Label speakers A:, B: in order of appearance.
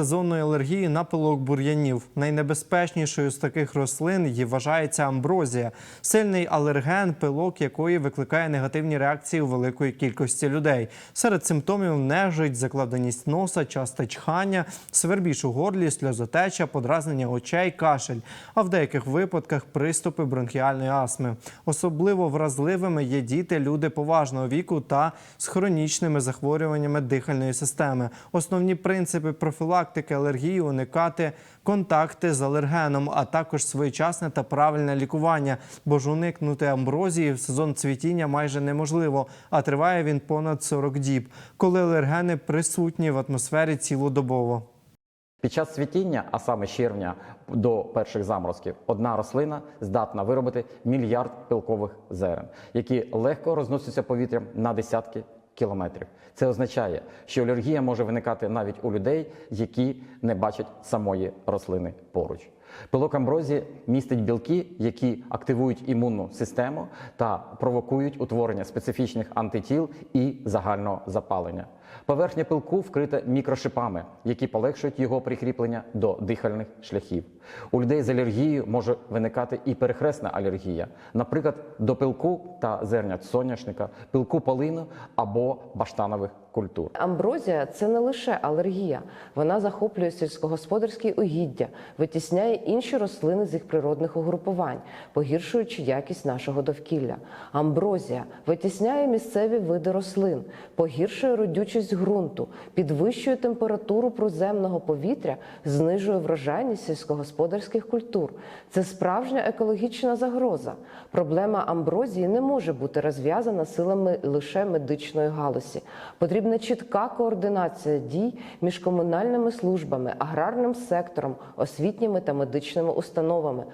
A: Сезонної алергії на пилок бур'янів. Найнебезпечнішою з таких рослин її вважається амброзія, сильний алерген, пилок якої викликає негативні реакції у великої кількості людей. Серед симптомів нежить, закладеність носа, часте чхання, свербіж у горлі, сльозотеча, подразнення очей, кашель. А в деяких випадках приступи бронхіальної астми. Особливо вразливими є діти, люди поважного віку та з хронічними захворюваннями дихальної системи. Основні принципи профілактики алергії уникати контакти з алергеном, а також своєчасне та правильне лікування, бо ж уникнути амброзії в сезон цвітіння майже неможливо, а триває він понад 40 діб, коли алергени присутні в атмосфері цілодобово.
B: Під час цвітіння, а саме з червня до перших заморозків, одна рослина здатна виробити мільярд пилкових зерен, які легко розносяться повітрям на десятки кілометрів. Це означає, що алергія може виникати навіть у людей, які не бачать самої рослини поруч. Пилок амброзії містить білки, які активують імунну систему та провокують утворення специфічних антитіл і загального запалення. Поверхня пилку вкрита мікрошипами, які полегшують його прикріплення до дихальних шляхів. У людей з алергією може виникати і перехресна алергія, наприклад, до пилку та зернят соняшника, пилку полину або о культур.
C: Амброзія це не лише алергія, вона захоплює сільськогосподарські угіддя, витісняє інші рослини з їх природних угрупувань, погіршуючи якість нашого довкілля. Амброзія витісняє місцеві види рослин, погіршує родючість ґрунту, підвищує температуру проземного повітря, знижує врожайність сільськогосподарських культур. Це справжня екологічна загроза. Проблема амброзії не може бути розв'язана силами лише медичної галузі. Потрібна чітка координація дій між комунальними службами, аграрним сектором, освітніми та медичними установами,